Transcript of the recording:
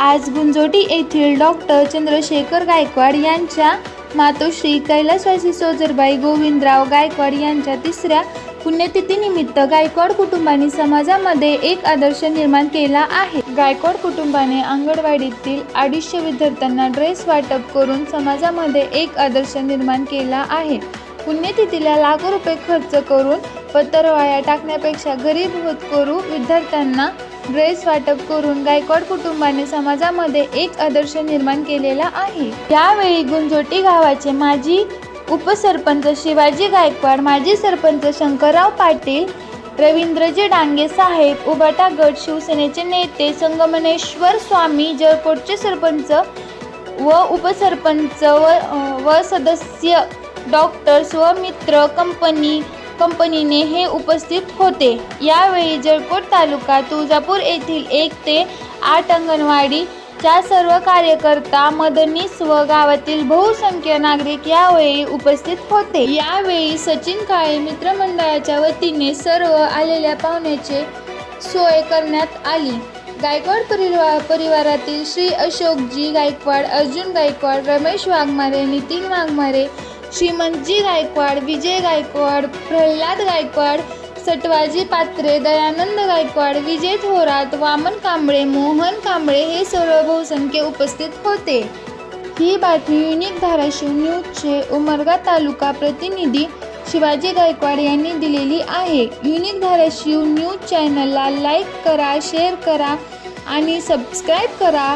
आज गुंजोटी येथील डॉक्टर चंद्रशेखर गायकवाड यांच्या मातोश्री कैलासवासी सोजरबाई गोविंदराव गायकवाड यांच्या तिसऱ्या पुण्यतिथीनिमित्त गायकवाड कुटुंबाने समाजामध्ये एक आदर्श निर्माण केला आहे. गायकवाड कुटुंबाने अंगणवाडीतील अडीचशे विद्यार्थ्यांना ड्रेस वाटप करून समाजामध्ये एक आदर्श निर्माण केला आहे. पुण्यतिथीला लाखो रुपये खर्च करून पत्रवाया टाकण्यापेक्षा गरीब होतकरू विद्यार्थ्यांना ड्रेस वाटप करून गायकवाड कुटुंबाने समाजामध्ये एक आदर्श निर्माण केलेला आहे. यावेळी गुंजोटी गावाचे माजी उपसरपंच शिवाजी गायकवाड माजी सरपंच शंकरराव पाटील रवींद्रजी डांगे साहेब उबाटा गट शिवसेनेचे नेते संगमनेश्वर स्वामी जळकोटचे सरपंच व उपसरपंच व व सदस्य डॉक्टर्स स्वमित्र कंपनी कंपनीने हे उपस्थित होते. यावेळी जळकोट तालुका तुळजापूर येथील एक ते आठ अंगणवाडीच्या सर्व कार्यकर्ता मदनीस व गावातील बहुसंख्य नागरिक यावेळी उपस्थित होते. यावेळी सचिन काळे मित्रमंडळाच्या वतीने सर्व आलेल्या पाहुण्याचे सोय करण्यात आली. गायकवाड परिवार परिवारातील श्री अशोकजी गायकवाड अर्जुन गायकवाड रमेश वाघमारे नितीन वाघमारे श्रीमंतजी गायकवाड विजय गायकवाड प्रल्हाद गायकवाड सटवाजी पात्रे दयानंद गायकवाड विजय थोरात वामन कांबळे मोहन कांबळे हे सर्व बहुसंख्य उपस्थित होते. ही बातमी युनिक धाराशिव न्यूजचे उमरगा तालुका प्रतिनिधी शिवाजी गायकवाड यांनी दिलेली आहे. युनिक धाराशिव न्यूज चॅनलला लाईक करा शेअर करा आणि सबस्क्राईब करा.